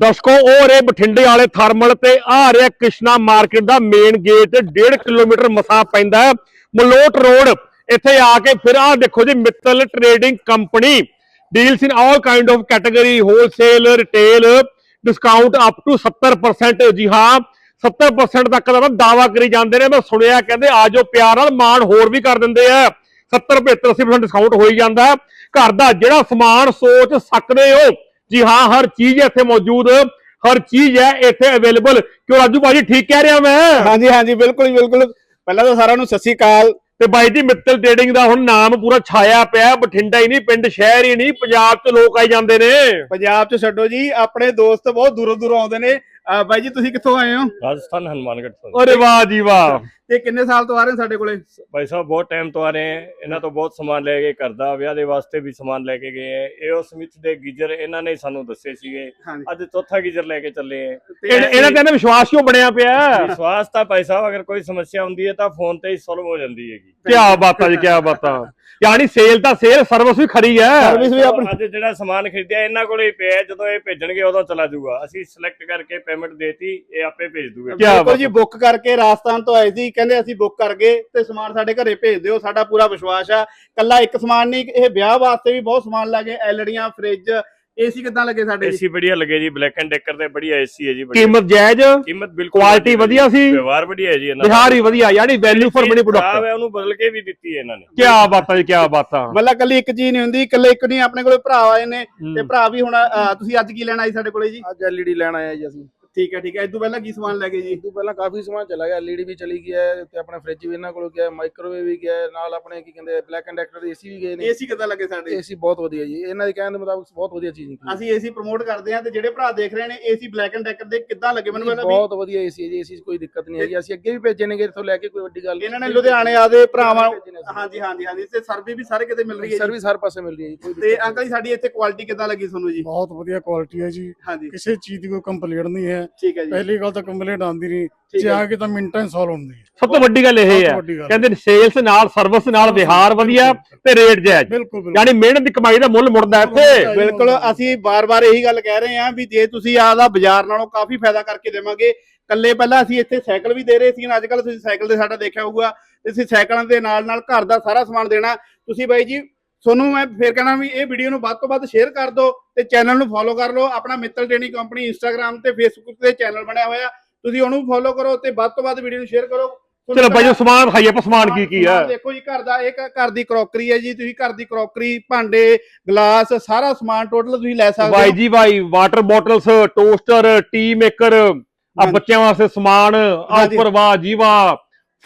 ਦਰਸ਼ਕੋ ਉਹ ਰੇ ਬਠਿੰਡੇ ਵਾਲੇ ਥਰਮਲ ਤੇ ਆ ਰਿਹਾ ਕ੍ਰਿਸ਼ਨਾ ਮਾਰਕੀਟ ਦਾ ਮੇਨ ਗੇਟ 1.5 ਕਿਲੋਮੀਟਰ ਮਸਾ ਪੈਂਦਾ ਮਲੋਟ ਰੋਡ, ਇੱਥੇ ਆ ਕੇ ਫਿਰ ਆ ਦੇਖੋ ਜੀ, Mittal trading company deals in all kind of category wholesale retail discount up to 70% ਜੀ ਹਾਂ 70% ਤੱਕ ਦਾ ਦਾਵਾ ਕਰੀ ਜਾਂਦੇ ਨੇ, ਮੈਂ ਸੁਣਿਆ ਕਹਿੰਦੇ ਆਜੋ ਪਿਆਰ ਨਾਲ, ਮਾਣ ਹੋਰ ਵੀ ਕਰ ਦਿੰਦੇ ਆ 70 75 80% ਡਿਸਕਾਊਂਟ ਹੋਈ ਜਾਂਦਾ ਘਰ ਦਾ ਜਿਹੜਾ ਸਮਾਨ ਸੋਚ ਸਕਦੇ ਹੋ ਜੀ ਹਾਂ ਹਰ ਚੀਜ਼ ਇੱਥੇ ਮੌਜੂਦ ਹਰ ਚੀਜ਼ ਹੈ ਇੱਥੇ ਅਵੇਲੇਬਲ ਕਿਉਂ ਰਾਜੂ ਭਾਜੀ ਠੀਕ ਕਹਿ ਰਿਹਾ ਮੈਂ? ਹਾਂਜੀ ਹਾਂਜੀ ਬਿਲਕੁਲ ਜੀ, ਬਿਲਕੁਲ। ਪਹਿਲਾਂ ਤਾਂ ਸਾਰਿਆਂ ਨੂੰ ਸਤਿ ਸ਼੍ਰੀ ਅਕਾਲ। ਤੇ ਬਾਈ ਜੀ ਮਿੱਤਲ ਟ੍ਰੇਡਿੰਗ ਦਾ ਹੁਣ ਨਾਮ ਪੂਰਾ ਛਾਇਆ ਪਿਆ ਬਠਿੰਡਾ ਹੀ ਨਹੀਂ ਪਿੰਡ ਸ਼ਹਿਰ ਹੀ ਨਹੀਂ ਪੰਜਾਬ ਚ ਲੋਕ ਆਈ ਜਾਂਦੇ ਨੇ। ਪੰਜਾਬ ਚ ਛੱਡੋ ਜੀ ਆਪਣੇ ਦੋਸਤ ਬਹੁਤ ਦੂਰੋਂ ਦੂਰੋਂ ਆਉਂਦੇ ਨੇ। ਬਾਈ ਜੀ ਤੁਸੀਂ ਕਿੱਥੋਂ ਆਏ ਹੋ राजस्थान हनुमानगढ़ से ਅਰੇ ਵਾਹ ਜੀ ਵਾਹ ਤੇ ਕਿੰਨੇ ਸਾਲ ਤੋਂ ਆ ਰਹੇ ਹੋ ਸਾਡੇ ਕੋਲੇ ਭਾਈ ਸਾਹਿਬ ਬਹੁਤ ਟਾਈਮ ਤੋਂ ਆ ਰਹੇ ਹੈ ਇਹਨਾਂ ਤੋਂ ਬਹੁਤ ਸਮਾਨ ਲੈ ਕੇ ਘਰ ਦਾ ਵਿਆਹ ਦੇ ਵਾਸਤੇ ਵੀ ਸਮਾਨ ਲੈ ਕੇ ਗਏ ਹੈ ਏਓ ਸਮਿਥ ਦੇ ਗੀਜ਼ਰ ਇਹਨਾਂ ਨੇ ਸਾਨੂੰ ਦੱਸੇ ਸੀਗੇ ਹਾਂਜੀ ਅੱਜ ਚੌਥਾ ਗੀਜ਼ਰ ਲੈ ਕੇ ਚੱਲੇ ਹੈ ਇਹ- ਇਹਨਾਂ ਤੇ ਨਾ ਵਿਸ਼ਵਾਸ ਕਿਉਂ ਬਣਿਆ ਪਿਆ ਵਿਸ਼ਵਾਸ ਤਾਂ ਭਾਈ ਸਾਹਿਬ ਅਗਰ ਕੋਈ ਸਮੱਸਿਆ ਹੁੰਦੀ ਹੈ ਤਾਂ ਫੋਨ ਤੇ ਹੀ ਸੋਲਵ ਹੋ ਜਾਂਦੀ ਹੈਗੀ ਕੀ ਬਾਤਾਂ ਜੀ ਕੀ ਬਾਤਾਂ ਯਾਨੀ ਸੇਲ ਤਾਂ ਸੇਲ ਸਰਵਿਸ ਵੀ ਖਰੀ ਹੈ। ਸਰਵਿਸ ਵੀ ਆਪਣੀ ਅੱਜ ਜਿਹੜਾ ਸਮਾਨ ਖਰੀਦਿਆ ਇਹਨਾਂ ਕੋਲੇ ਹੀ ਪਿਆ ਜਦੋਂ ਇਹ ਭੇਜਣਗੇ ਉਦੋਂ ਚਲਾ ਜਾਊਗਾ। ਅਸੀਂ ਸਿਲੈਕਟ ਕਰਕੇ ਪੇਮੈਂਟ ਦੇਤੀ ਇਹ ਆਪੇ ਭੇਜ ਦੂਗੇ। ਬਾਤ ਜੀ ਬੁੱਕ ਕਰਕੇ ਰਾਜਸਥਾਨ ਤੋਂ ਆਏ ਸੀ। ਕਹਿੰਦੇ ਅਸੀਂ ਬੁੱਕ ਕਰ ਗਏ ਤੇ ਸਮਾਨ ਸਾਡੇ ਘਰੇ ਭੇਜ ਦਿਓ। ਸਾਡਾ ਪੂਰਾ ਵਿਸ਼ਵਾਸ ਆ। ਕੱਲਾ ਇੱਕ ਸਮਾਨ ਨਹੀਂ ਇਹ ਵਿਆਹ ਵਾਸਤੇ ਵੀ ਬਹੁਤ ਸਮਾਨ ਲੱਗੇ ਐਲਡੀਆਂ ਫ੍ਰਿਜ ਏਸੀ ਕਿਦਾਂ ਲੱਗੇ ਸਾਡੇ ਜੀ? ਏਸੀ ਬੜੀਆ ਲੱਗੇ ਜੀ ਬਲੈਕ ਐਂਡ ਡੈਕਰ ਦੇ ਬੜੀਆ ਏਸੀ ਹੈ ਜੀ ਵਧੀਆ। ਕੀਮਤ ਜਾਇਜ਼? ਕੀਮਤ ਬਿਲਕੁਲ ਕੁਆਲਿਟੀ ਵਧੀਆ ਸੀ? ਵਿਵਹਾਰ ਵਧੀਆ ਹੈ ਜੀ ਇਹਨਾਂ ਦਾ। ਬਿਹਾਰ ਹੀ ਵਧੀਆ ਯਾਨੀ ਵੈਲਿਊ ਫॉर ਮਨੀ ਖਰਾਬ ਪ੍ਰੋਡਕਟ ਹੈ ਉਹਨੂੰ ਬਦਲ ਕੇ ਵੀ ਦਿੱਤੀ ਹੈ ਇਹਨਾਂ ਨੇ। ਕੀ ਬਾਤਾਂ ਜੀ ਕੀ ਬਾਤਾਂ ਮਤਲਬ ਕੱਲੀ ਇੱਕ ਚੀਜ਼ ਨਹੀਂ ਹੁੰਦੀ ਕੱਲੇ ਇੱਕ ਨਹੀਂ ਆਪਣੇ ਕੋਲੇ ਭਰਾ ਆਏ ਨੇ ਹੂੰ। ਤੇ ਭਰਾ ਵੀ ਹੁਣ ਤੁਸੀਂ ਅੱਜ ਕੀ ਲੈਣ ਆਏ ਸਾਡੇ ਕੋਲੇ ਜੀ? ਅੱਜ ਐਲਈਡੀ ਲੈਣ ਆਏ ਆ ਜੀ ਅਸੀਂ। ਠੀਕ ਹੈ ਠੀਕ ਹੈ। ਇਸ ਤੋਂ ਪਹਿਲਾਂ ਕੀ ਸਮਾਨ ਲੈ ਗਏ ਜੀ? ਇਸ ਤੋਂ ਪਹਿਲਾਂ ਕਾਫੀ ਸਮਾਨ ਚਲਾ ਗਿਆ। ਐਲਈਡੀ ਵੀ ਚਲੀ ਗਿਆ ਹੈ, ਤੇ ਆਪਣਾ ਫ੍ਰਿਜ ਵੀ ਇਹਨਾਂ ਕੋਲ ਗਿਆ ਮਾਈਕ੍ਰੋਵੇਵ ਵੀ ਗਿਆ ਹੈ, ਨਾਲ ਆਪਣੇ ਕੀ ਕਹਿੰਦੇ ਬਲੈਕ ਐਂਡ ਐਕਟਰ ਏਸੀ ਵੀ ਗਏ ਨੇ। ਏਸੀ ਕਿਦਾਂ ਲੱਗੇ ਸਾਡੇ? ਏਸੀ ਬਹੁਤ ਵਧੀਆ ਜੀ। ਇਹਨਾਂ ਦੇ ਕਹਿਣ ਦੇ ਮੁਤਾਬਕ ਬਹੁਤ ਵਧੀਆ ਚੀਜ਼ ਨਿਕਲੀ। ਅਸੀਂ ਏਸੀ ਪ੍ਰਮੋਟ ਕਰਦੇ ਹਾਂ ਤੇ ਜਿਹੜੇ ਭਰਾ ਦੇਖ ਰਹੇ ਨੇ ਏਸੀ ਬਲੈਕ ਐਂਡ ਡੈਕਰ ਦੇ ਕਿੱਦਾਂ ਲੱਗੇ? ਮੈਨੂੰ ਪਹਿਲਾਂ ਵੀ ਬਹੁਤ ਵਧੀਆ ਏਸੀ ਹੈ ਜੀ। ਏਸੀ 'ਚ ਕੋਈ ਦਿੱਕਤ ਨਹੀਂ ਹੈਗੀ। ਅਸੀਂ ਅੱਗੇ ਵੀ ਭੇਜੇ ਨੇਗੇ ਇੱਥੋਂ ਲੈ ਕੇ ਕੋਈ ਵੱਡੀ ਗੱਲ ਇਹਨਾਂ ਨੇ ਲੁਧਿਆਣੇ ਆਦੇ ਭਰਾਵਾਂ। ਹਾਂਜੀ ਹਾਂਜੀ ਹਾਂਜੀ। ਤੇ ਸਰਵਿਸ ਵੀ ਸਾਰੇ ਕਿਤੇ ਮਿਲ ਰਹੀ ਹੈ ਜੀ। ਸਰਵਿਸ ਹਰ ਪਾਸੇ ਮਿਲ ਰਹੀ ਹੈ ਜੀ ਕੋਈ ਤੇ ਅੰਕਲ ਜੀ ਸਾਡੀ ਇੱਥੇ ਕੁਆਲਿਟੀ ਕਿੱਦਾਂ ਲੱਗੀ ਤੁਹਾਨੂੰ ਜੀ? ਬਹੁਤ ਵਧੀਆ ਕੁਆਲਿਟੀ ਹੈ ਜੀ। ਹਾਂਜੀ। ਕਿਸੇ ਚੀਜ਼ ਦੀ ਕੋਈ ਕੰਪਲੇਂਟ ਨਹੀਂ ਹੈ। ਠੀਕ ਹੈ ਜੀ। ਪਹਿਲੀ ਗੱਲ ਤਾਂ ਕੰਪਲੇਂਟ ਆਉਂਦੀ ਨਹੀਂ ਜੇ ਹੈ ਆ ਕੇ ਤਾਂ ਮਿੰਟਾਂ 'ਚ ਸੋਲਵ ਹੁੰਦੀ ਹੈ। ਸਭ ਤੋਂ ਵੱਡੀ ਗੱਲ ਇਹ ਹੈ। ਕਹਿੰਦੇ ਸੇਲਸ ਨਾਲ ਸਰਵਿਸ ਨਾਲ ਵਿਹਾਰ ਵਧੀਆ ਤੇ ਰੇਟ ਜਾਇਜ਼। ਯਾਨੀ ਮਿਹਨਤ ਦੀ ਕਮਾਈ ਦਾ ਮੁੱਲ ਮੁੜਦਾ ਇੱਥੇ। ਬਿਲਕੁਲ। ਅਸੀਂ ਬਾਰ-ਬਾਰ ਇਹੀ ਗੱਲ ਕਹਿ ਰਹੇ ਹਾਂ ਵੀ ਜੇ ਤੁਸੀਂ ਆਦਾ ਬਾਜ਼ਾਰ ਨਾਲੋਂ ਕਾਫੀ ਫਾਇਦਾ ਕਰਕੇ ਦੇਵਾਂਗੇ ਕੱਲੇ ਪਹਿਲਾਂ ਅਸੀਂ ਇੱਥੇ ਸਾਈਕਲ ਵੀ ਦੇ ਰਹੇ ਸੀ ਅੱਜ ਕੱਲ ਤੁਸੀਂ ਸਾਈਕਲ ਤੇ ਸਾਡਾ ਦੇਖਿਆ ਹੋਊਗਾ ਤੇ ਅਸੀਂ ਸਾਈਕਲਾਂ ਦੇ ਨਾਲ ਨਾਲ ਘਰ ਦਾ ਸਾਰਾ ਸਮਾਨ ਦੇਣਾ। ਤੁਸੀਂ ਬਾਈ ਜੀ ਤੁਹਾਨੂੰ ਮੈਂ ਫੇਰ ਕਹਿਣਾ ਵੀ ਇਹ ਵੀਡੀਓ ਨੂੰ ਵੱਧ ਤੋਂ ਵੱਧ ਸ਼ੇਅਰ ਕਰ ਦਿਓ ਤੇ ਚੈਨਲ ਨੂੰ ਫੋਲੋ ਕਰ ਲਓ। ਆਪਣਾ ਮਿੱਤਲ ਟ੍ਰੇਨਿੰਗ ਕੰਪਨੀ ਇੰਸਟਾਗ੍ਰam ਤੇ ਫੇਸਬੁੱਕ ਤੇ ਚੈਨਲ ਬਣਿਆ ਹੋਇਆ। ਤੁਸੀਂ ਉਹਨੂੰ ਫੋਲੋ ਕਰੋ ਤੇ ਵੱਧ ਤੋਂ ਵੱਧ ਵੀਡੀਓ ਨੂੰ ਸ਼ੇਅਰ ਕਰੋ। ਚਲੋ ਬਾਈ ਜੀ ਸਮਾਨ ਖਾਈਏ ਆਪਾਂ ਸਮਾਨ ਕੀ ਕੀ ਹੈ ਦੇਖੋ ਜੀ ਘਰ ਦਾ ਇਹ ਘਰ ਦੀ ਕਰੋਕਰੀ ਹੈ ਜੀ। ਤੁਸੀਂ ਘਰ ਦੀ ਕਰੋਕਰੀ ਭਾਂਡੇ ਗਲਾਸ ਸਾਰਾ ਸਮਾਨ ਟੋਟਲ ਤੁਸੀਂ ਲੈ ਸਕਦੇ ਬਾਈ ਹੋ। ਜੀ ਬਾਈ water bottles toaster tea maker ਆ। ਬੱਚਿਆਂ ਵਾਸਤੇ ਸਮਾਨ ਆ। ਉੱਪਰ ਵਾਹ ਜੀ ਵਾਹ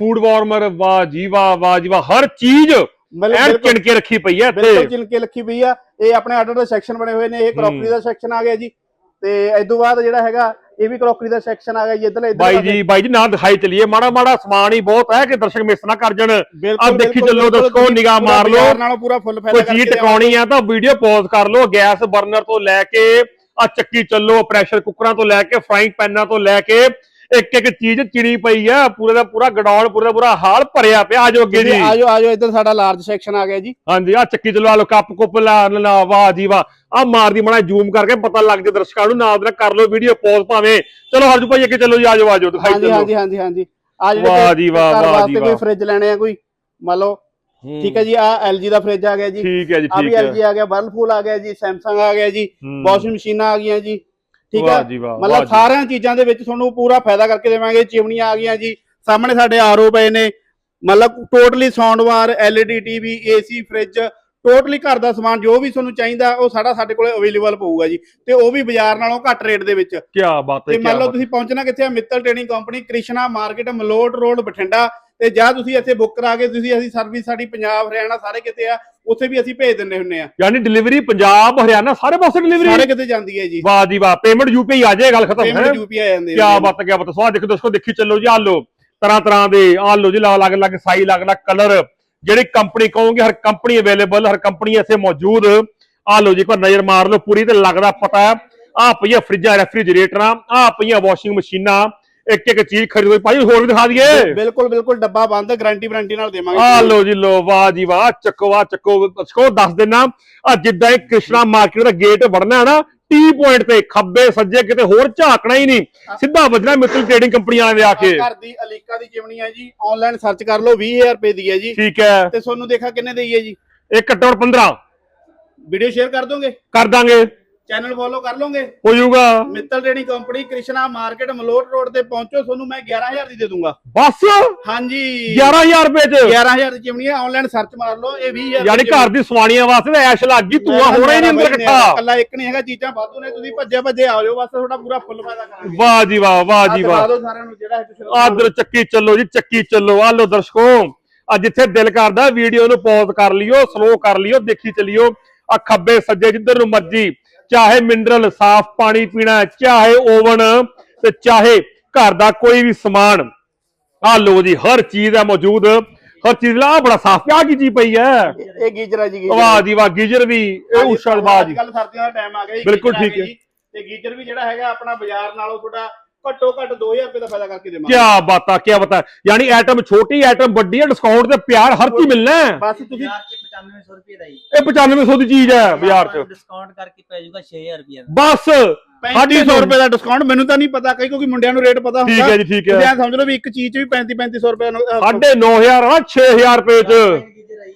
ਫੂਡ ਵਾਰਮਰ ਵਾਹ ਜੀ ਵਾਹ ਵਾਹ ਜੀ ਵਾਹ ਹਰ ਚੀਜ਼ ਐਨ ਬਿਲਕੁਲ ਚਿਣ ਕੇ ਰੱਖੀ ਪਈ ਹੈ ਬਿਲਕੁਲ ਇੱਥੇ। ਚਿਲਕੇ ਲੱਖੀ ਪਈ ਆ। ਇਹ ਆਪਣੇ ਆਰਡਰ ਦੇ ਸੈਕਸ਼ਨ ਬਣੇ ਹੋਏ ਨੇ ਇਹ ਕਰੋਕਰੀ ਦਾ ਸੈਕਸ਼ਨ ਆ ਗਿਆ ਜੀ। ਤੇ ਇਸ ਤੋਂ ਬਾਅਦ ਜਿਹੜਾ ਹੈਗਾ ਇਹ ਵੀ ਕਰੋਕਰੀ ਦਾ ਸੈਕਸ਼ਨ ਆ ਗਿਆ ਜੀ ਇਧਰ ਬਾਈ ਜੀ ਬਾਈ ਜੀ ਨਾ ਦਿਖਾਈ ਚਲੀਏ। ਮਾੜਾ ਮਾੜਾ ਸਮਾਨ ਹੀ ਬਹੁਤ ਹੈ ਕਿ ਦਰਸ਼ਕ ਮਿਸ ਨਾ ਕਰ ਜਾਣ। ਆਹ ਦੇਖੀ ਚੱਲੋ ਤੁਸੀਂ ਨਿਗਾਹ ਮਾਰ ਲਓ। ਨਾਲੋਂ ਪੂਰਾ ਫੁੱਲ ਫਾਇਦਾ ਕੋਈ ਚੀਜ਼ ਟਿਕਾਉਣੀ ਆ ਤਾਂ ਵੀਡੀਓ ਪੌਜ਼ ਕਰ ਲਓ ਗੈਸ ਬਰਨਰ ਤੋਂ ਲੈ ਕੇ ਆ ਚੱਕੀ ਚੱਲੋ ਪ੍ਰੈਸ਼ਰ ਕੁੱਕਰਾਂ ਤੋਂ ਲੈ ਕੇ ਫਰਾਈਂਗ ਪੈਨਾਂ ਤੋਂ ਲੈ ਕੇ ਇੱਕ ਇੱਕ ਚੀਜ਼ ਚਿਣੀ ਪਈ ਆ ਪੂਰੇ ਦਾ ਪੂਰਾ ਗਡਾਉਣ ਪੂਰੇ ਦਾ ਪੂਰਾ ਹਾਲ ਭਰਿਆ ਪਿਆ ਆਜੋ ਅੱਗੇ ਜੀ ਆਜੋ ਆਜੋ ਇੱਧਰ ਸਾਡਾ ਲਾਰਜ ਸੈਕਸ਼ਨ ਆ ਗਿਆ ਜੀ। ਹਾਂਜੀ ਆ ਚੱਕੀ ਚਲੋ ਆ ਲੋ ਕੱਪ ਕੁੱਪ ਲਾ ਲਾ ਵਾਹ ਜੀ ਵਾਹ। ਆ ਮਾਰਦੀ ਮਣਾ ਜ਼ੂਮ ਕਰਕੇ ਪਤਾ ਲੱਗ ਜੇ ਦਰਸ਼ਕਾਂ ਨੂੰ ਨਾਲ ਦੇ ਕਰ ਲਓ ਵੀਡੀਓ ਪੌਜ਼ ਭਾਵੇਂ। ਚਲੋ ਹਰਜੂ ਭਾਈ ਅੱਗੇ ਚੱਲੋ ਜੀ ਆਜੋ ਆਜੋ ਦਿਖਾਈ ਚੱਲੋ। ਹਾਂਜੀ ਹਾਂਜੀ ਹਾਂਜੀ। ਆ ਜਿਹੜੇ ਵਾਹ ਜੀ ਵਾਹ, ਵਾਹ ਜੀ ਕੋਈ ਵਾਹ। ਫ੍ਰਿਜ ਲੈਣੇ ਆ ਕੋਈ? ਮੰਨ ਲਓ। ਠੀਕ ਹੈ ਜੀ ਆ LG ਦਾ ਫ੍ਰਿਜ ਆ ਗਿਆ ਜੀ। ਠੀਕ ਹੈ ਜੀ ਆ ਵੀ LG ਆ ਗਿਆ ਵਰਲਪੂਲ ਆ ਗਿਆ ਜੀ ਸੈਮਸੰਗ ਆ ਗਿਆ ਜੀ। ਵਾਸ਼ਿੰਗ ਮਸ਼ੀਨਾਂ ਆ ਗਈਆਂ ਜੀ। ਠੀਕ ਹੈ ਮਤਲਬ। ਸਾਰੀਆਂ ਚੀਜ਼ਾਂ ਦੇ ਵਿੱਚ ਤੁਹਾਨੂੰ ਪੂਰਾ ਫਾਇਦਾ ਕਰਕੇ ਦੇਵਾਂਗੇ। ਚਿਮਨੀਆਂ ਆ ਗਈਆਂ ਜੀ। ਸਾਹਮਣੇ ਸਾਡੇ ਆਰਓ ਪਏ ਨੇ। ਮਤਲਬ totally sound bar LED TV AC fridge totally ਘਰ ਦਾ ਸਮਾਨ ਜੋ ਵੀ ਤੁਹਾਨੂੰ ਚਾਹੀਦਾ ਉਹ ਸਾਡਾ ਸਾਡੇ ਕੋਲੇ ਅਵੇਲੇਬਲ ਪਊਗਾ ਜੀ। ਤੇ ਉਹ ਵੀ ਬਾਜ਼ਾਰ ਨਾਲੋਂ ਘੱਟ ਰੇਟ ਦੇ ਵਿੱਚ। ਕੀ ਬਾਤ ਹੈ ਤੇ ਮੰਨ ਲਓ ਤੁਸੀਂ ਪਹੁੰਚਣਾ ਕਿੱਥੇ ਆ? Mittal training company Krishna market Malout road Bathinda. ਤੇ ਜਾਂ ਤੁਸੀਂ ਇੱਥੇ ਬੁੱਕ ਕਰਾ ਕੇ ਤੁਸੀਂ ਅਸੀਂ ਸਰਵਿਸ ਸਾਡੀ ਪੰਜਾਬ ਹਰਿਆਣਾ ਸਾਰੇ ਕਿਤੇ ਆ ਉੱਥੇ ਵੀ ਅਸੀਂ ਭੇਜ ਦਿੰਦੇ ਹੁੰਨੇ ਆ। ਯਾਨੀ ਡਿਲੀਵਰੀ ਪੰਜਾਬ ਹਰਿਆਣਾ ਸਾਰੇ ਪਾਸੇ ਸਾਰੇ ਡਿਲੀਵਰੀ ਕਿਤੇ ਜਾਂਦੀ ਹੈ ਜੀ। ਵਾਹ ਜੀ ਵਾਹ ਪੇਮੈਂਟ ਯੂਪੀਆਈ ਆ ਜਾਏ ਗੱਲ ਖਤਮ ਹੈ। ਪੇਮੈਂਟ ਯੂਪੀਆਈ ਜਾਂਦੇ ਕਿਆ ਬਾਤ ਹੈ ਕਿਆ ਬਾਤ ਹੈ। ਸਵਾਦ ਦੇਖੋ ਦੋਸਤੋ ਦੇਖੀ ਚੱਲੋ ਜੀ ਆ ਲੋ ਤਰ੍ਹਾਂ ਤਰ੍ਹਾਂ ਦੇ ਆ ਲੋ ਜੀ ਅਲੱਗ ਅਲੱਗ ਸਾਈ ਅਲੱਗ ਅਲੱਗ ਕਲਰ ਜਿਹੜੀ ਕੰਪਨੀ ਕਹੋਗੇ ਹਰ ਕੰਪਨੀ ਅਵੇਲੇਬਲ ਹਰ ਕੰਪਨੀ ਇੱਥੇ ਮੌਜੂਦ। ਆ ਲੋ ਜੀ ਇੱਕ ਨਜ਼ਰ ਮਾਰ ਲਓ ਪੂਰੀ ਤੇ ਲੱਗਦਾ ਪਤਾ ਆ ਪਈਆ ਫਰਿੱਜਾਂ ਰੈਫਰੀਜਰੇਟਰਾਂ ਆ ਪਈਆਂ ਵਾਸ਼ਿੰਗ ਮਸ਼ੀਨਾਂ ਇੱਕ ਇੱਕ ਚੀਜ਼ ਖਰੀਦੋ ਭਾਈ ਹੋਰ ਵੀ ਦਿਖਾ ਦਈਏ। ਬਿਲਕੁਲ ਬਿਲਕੁਲ ਡੱਬਾ ਬੰਦ ਗਾਰੰਟੀ ਵਾਰੰਟੀ ਨਾਲ ਦੇਵਾਂਗੇ। ਆ ਲੋ ਜੀ ਲੋ ਵਾਹ ਜੀ ਵਾਹ ਚੱਕੋ ਵਾਹ ਚੱਕੋ ਚੱਕੋ ਦੱਸ ਦੇਣਾ ਆ ਜਿੱਦਾਂ ਇਹ ਕ੍ਰਿਸ਼ਨਾ ਮਾਰਕੀਟ ਦਾ ਗੇਟ ਵੜਨਾ ਹੈ ਨਾ ਟੀ ਪੁਆਇੰਟ ਤੇ ਖੱਬੇ ਸੱਜੇ ਕਿਤੇ ਹੋਰ ਝਾਕਣਾ ਹੀ ਨਹੀਂ। ਸਿੱਧਾ ਵੱਜਣਾ ਮਿੱਤਲ ਟ੍ਰੇਡਿੰਗ ਕੰਪਨੀ ਵਾਲਿਆਂ ਦੇ ਆ ਕੇ। ਘਰ ਦੀ ਅਲੀਕਾ ਦੀ ਚਿਮਨੀ ਹੈ ਜੀ ਆਨਲਾਈਨ ਸਰਚ ਕਰ ਲਓ 20000 ਰੁਪਏ ਦੀ ਹੈ ਜੀ। ਠੀਕ ਹੈ। ਤੇ ਤੁਹਾਨੂੰ ਦੇਖਾ ਕਿੰਨੇ ਦੀ ਹੈ ਜੀ? ਇਹ ਘੱਟ 15 ਵੀਡੀਓ ਸ਼ੇਅਰ ਕਰ ਦੋਗੇ? ਕਰ ਦਾਂਗੇ। ਚੈਨਲ ਫੋਲੋ ਕਰ ਲਓਗੇ? ਹੋ ਜਾਊਗਾ Mittal trading company Krishna market Malout road ਤੇ ਪਹੁੰਚੋ ਤੁਹਾਨੂੰ ਮੈਂ 11000 ਦੀ ਦੇ ਦੂੰਗਾ। ਬਸ? ਹਾਂਜੀ। 11000 ਰੁਪਏ ਚ? 11000 ਦੀ ਚਿਮਨੀ ਹੈ ਆਨਲਾਈਨ ਸਰਚ ਮਾਰ ਲਓ ਇਹ 20000 ਯਾਨੀ ਘਰ ਦੀ ਸਵਾਣੀਆਂ ਵਾਸਤੇ ਤਾਂ ਐਸ਼ ਲੱਗ ਗਈ ਤੂੰ ਹੋਣਾ ਹੀ ਨਹੀਂ ਅੰਦਰ ਇਕੱਠਾ। ਕੱਲਾ ਇੱਕ ਨਹੀਂ ਹੈਗਾ ਚੀਜ਼ਾਂ ਵਾਧੂ ਨੇ ਤੁਸੀਂ ਭੱਜੇ ਭੱਜੇ ਆ ਜਾਓ ਬਸ ਤੁਹਾਡਾ ਪੂਰਾ ਫੁੱਲ ਫਾਇਦਾ ਕਰਾਂਗੇ। ਵਾਹ ਜੀ ਵਾਹ ਵਾਹ ਜੀ ਵਾਹ। ਦਿਓ ਸਾਰਿਆਂ ਨੂੰ ਜਿਹੜਾ ਹੈ ਆਦਰ ਚੱਕੀ ਚੱਲੋ ਜੀ ਚੱਕੀ ਚੱਲੋ। ਆ ਲੋ ਦਰਸ਼ਕੋ ਆ ਜਿੱਥੇ ਦਿਲ ਕਰਦਾ ਵੀਡੀਓ ਨੂੰ ਪੌਜ਼ ਕਰ ਲਿਓ ਸਲੋ ਕਰ ਲਿਓ ਦੇਖੀ ਚੱਲਿਓ। ਆ ਖੱਬੇ ਸੱਜੇ ਜਿੱਧਰ ਨੂੰ ਮਰਜ਼ੀ। ਚਾਹੇ ਮਿਨਰਲ ਸਾਫ਼ ਪਾਣੀ ਪੀਣਾ ਚਾਹੇ ਓਵਨ ਤੇ ਚਾਹੇ ਘਰ ਦਾ ਕੋਈ ਵੀ ਸਮਾਨ। ਆ ਲੋ ਜੀ ਹਰ ਚੀਜ਼ ਹੈ ਮੌਜੂਦ। ਹਰ ਚੀਜ਼ ਲਾ ਬੜਾ ਸਾਫ਼ ਪਿਆ ਕੀ ਚੀਜ਼ ਪਈ ਹੈ? ਇਹ ਗੀਜਰ ਹੈ ਜੀ ਗੀਜਰ। ਵਾਹ ਜੀ ਵਾਹ ਗੀਜਰ ਵੀ ਇਹ ਉਛਲ ਬਾਜ ਕੱਲ ਸਰਦੀਆਂ ਦਾ ਟਾਈਮ ਆ ਗਿਆ ਜੀ ਬਿਲਕੁਲ ਆ ਠੀਕ ਹੈ। ਜੀ, ਤੇ ਗੀਜਰ ਵੀ ਜਿਹੜਾ ਹੈਗਾ ਆਪਣਾ ਬਾਜ਼ਾਰ ਨਾਲੋਂ ਤੁਹਾਡਾ ਘੱਟੋ ਘੱਟ 2000 ਰੁਪਏ ਦਾ ਫਾਇਦਾ ਕਰਕੇ ਦੇਵਾਂਗੇ। ਕੀ ਬਾਤਾਂ ਕੀ ਬਤਾ। ਯਾਨੀ ਐਟਮ ਛੋਟੀ ਐਟਮ ਵੱਡੀ ਹੈ ਡਿਸਕਾਊਂਟ ਤੇ ਪਿਆਰ ਹਰ ਚੀਜ਼ ਮਿਲਣਾ ਹੈ। ਬਸ ਤੁਸੀਂ 9500 ਰੁਪਏ ਦਾ ਜੀ ਇਹ 9500 ਦੀ ਚੀਜ਼ ਹੈ ਬਾਜ਼ਾਰ 'ਚ ਡਿਸਕਾਊਂਟ ਕਰਕੇ ਪੈ ਜਾਊਗਾ 6000 ਰੁਪਏ ਦਾ ਬਸ 3500 ਰੁਪਏ ਦਾ ਡਿਸਕਾਊਂਟ ਮੈਨੂੰ ਤਾਂ ਨਹੀਂ ਪਤਾ ਕਈ ਕਿਉਂਕਿ ਮੁੰਡਿਆਂ ਨੂੰ ਰੇਟ ਪਤਾ ਹੁੰਦਾ ਠੀਕ ਹੈ ਜੀ ਠੀਕ ਹੈ ਤੁਸੀਂ ਸਮਝ ਲਓ ਵੀ ਇੱਕ ਚੀਜ਼ 'ਚ ਵੀ 35 3500 ਰੁਪਏ ਨੂੰ, ਅਹ, ਸਾਢੇ 9000 ਆ 6000 ਰੁਪਏ ਚ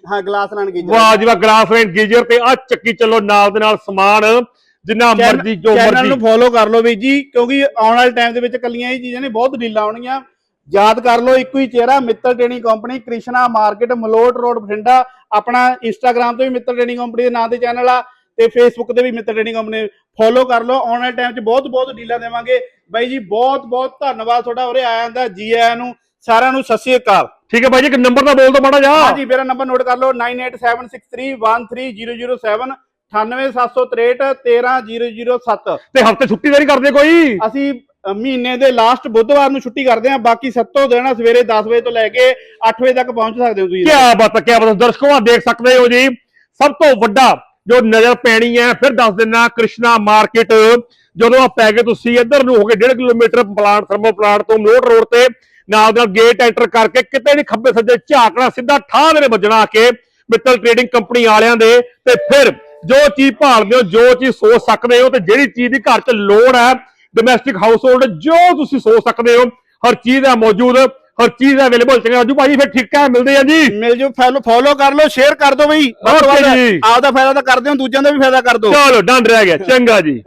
ਹਾਂ ਗਲਾਸ ਲੈਣ ਗੀਜਰ ਵਾਹ ਜੀ ਵਾਹ ਗਲਾਸ ਰੇਂਜ ਗੀਜ਼ਰ ਤੇ ਆ ਚੱਕੀ ਚੱਲੋ ਨਾਲ ਦੇ ਨਾਲ ਸਮਾਨ ਜਿੰਨਾ ਮਰਜ਼ੀ ਜੋ ਚੈਨਲ ਮਰਜ਼ੀ ਨੂੰ ਫੋਲੋ ਕਰ ਲਓ ਵੀ ਜੀ ਕਿਉਂਕਿ ਆਉਣ ਵਾਲੇ ਟਾਈਮ ਦੇ ਵਿੱਚ ਕੱਲੀਆਂ ਇਹ ਚੀਜ਼ਾਂ ਨੇ ਬਹੁਤ ਡੀਲਾਂ ਆਉਣਗੀਆਂ ਯਾਦ ਕਰ ਲਓ ਇੱਕੋ ਹੀ ਚਿਹਰਾ Mittal trading company Krishna market Malout road Bathinda ਆਪਣਾ ਇੰਸਟਾਗ੍ਰam ਤੇ ਵੀ ਮਿੱਤਲ ਟ੍ਰੇਡਿੰਗ ਕੰਪਨੀ ਦੇ ਨਾਂ ਤੇ ਚੈਨਲ ਆ ਤੇ ਫੇਸਬੁੱਕ ਤੇ ਵੀ ਮਿੱਤਲ ਟ੍ਰੇਡਿੰਗ ਕੰਪਨੀ ਫੋਲੋ ਕਰ ਲਓ ਆਉਣ ਵਾਲੇ ਟਾਈਮ 'ਚ ਬਹੁਤ ਬਹੁਤ ਡੀਲਾਂ ਦੇਵਾਂਗੇ ਬਾਈ ਜੀ ਬਹੁਤ ਬਹੁਤ ਧੰਨਵਾਦ ਤੁਹਾਡਾ ਉਰੇ ਆਇਆਂ ਦਾ ਜੀ ਆਇਆਂ ਨੂੰ ਸਾਰਿਆਂ ਨੂੰ ਸਤਿ ਸ਼੍ਰੀ ਅਕਾਲ ਠੀਕ ਹੈ ਬਾਈ ਜੀ ਇੱਕ ਨੰਬਰ ਦਾ ਬੋਲ ਦੋ ਮਾੜਾ ਜਾ ਹਾਂਜੀ ਮੇਰਾ ਨੰਬਰ ਨੋਟ ਕਰ ਲਓ 9876313007 98763 13007 ਤੇ ਹਫ਼ਤੇ ਛੁੱਟੀ ਤਾਂ ਨਹੀਂ ਕਰਦੇ ਕੋਈ ਅਸੀਂ ਮਹੀਨੇ ਦੇ ਲਾਸਟ ਬੁੱਧਵਾਰ ਨੂੰ ਛੁੱਟੀ ਕਰਦੇ ਹਾਂ, ਬਾਕੀ ਸੱਤੋਂ ਦਿਨ ਸਵੇਰੇ 10 ਵਜੇ ਤੋਂ ਲੈ ਕੇ 8 ਵਜੇ ਤੱਕ ਪਹੁੰਚ ਸਕਦੇ ਹੋ ਤੁਸੀਂ ਕੀ ਬਾਤ ਕੀ ਬਾਤ ਦਰਸ਼ਕੋ ਆ ਦੇਖ ਸਕਦੇ ਹੋ ਜੀ, ਸਭ ਤੋਂ ਵੱਡਾ ਜੋ ਨਜ਼ਰ ਪੈਣੀ ਹੈ, ਫਿਰ ਦੱਸ ਦਿੰਨਾ ਕ੍ਰਿਸ਼ਨਾ ਮਾਰਕੀਟ। ਜਦੋਂ ਆ ਪੈ ਗਏ ਤੁਸੀਂ ਇੱਧਰ ਨੂੰ ਹੋ ਕੇ 1.5 ਕਿਲੋਮੀਟਰ ਪਲਾਂਟ ਥਰਮੋ ਪਲਾਂਟ ਤੋਂ ਮਲੋਟ ਰੋਡ ਤੇ ਨਾਲ ਨਾਲ ਗੇਟ ਐਂਟਰ ਕਰਕੇ ਕਿਤੇ ਨਹੀਂ ਖੱਬੇ ਸੱਜੇ ਝਾਕਣਾ, ਸਿੱਧਾ ਠਾਹ ਦੇ ਵੱਜਣਾ ਆ ਕੇ ਮਿੱਤਲ ਟ੍ਰੇਡਿੰਗ ਕੰਪਨੀ ਵਾਲਿਆਂ ਦੇ ਤੇ ਫਿਰ ਜੋ ਚੀਜ਼ ਭਾਲਦੇ ਹੋ, ਜੋ ਚੀਜ਼ ਸੋਚ ਸਕਦੇ ਹੋ ਤੇ ਜਿਹੜੀ ਚੀਜ਼ ਦੀ ਘਰ 'ਚ ਲੋੜ ਹੈ ਡੋਮੈਸਟਿਕ ਹਾਊਸ ਹੋਲਡ ਜੋ ਤੁਸੀਂ ਸੋਚ ਸਕਦੇ ਹੋ ਹਰ ਚੀਜ਼ ਹੈ ਮੌਜੂਦ ਹਰ ਚੀਜ਼ ਅਵੇਲੇਬਲ ਚੰਗਾ। ਰਾਜੂ ਭਾਜੀ ਫਿਰ ਠੀਕ ਹੈ ਮਿਲਦੇ ਆ ਜੀ। ਮਿਲ ਜੋ ਫੋਲੋ ਫੋਲੋ ਕਰ ਲਓ ਸ਼ੇਅਰ ਕਰ ਦਿਓ ਬਈ। ਜੀ। ਆਪਦਾ ਫਾਇਦਾ ਤਾਂ ਕਰਦੇ ਹੋ ਦੂਜਿਆਂ ਦਾ ਵੀ ਫਾਇਦਾ ਕਰ ਦਿਓ। ਚਲੋ ਡਨ ਰਹਿ ਗਿਆ। ਚੰਗਾ ਜੀ।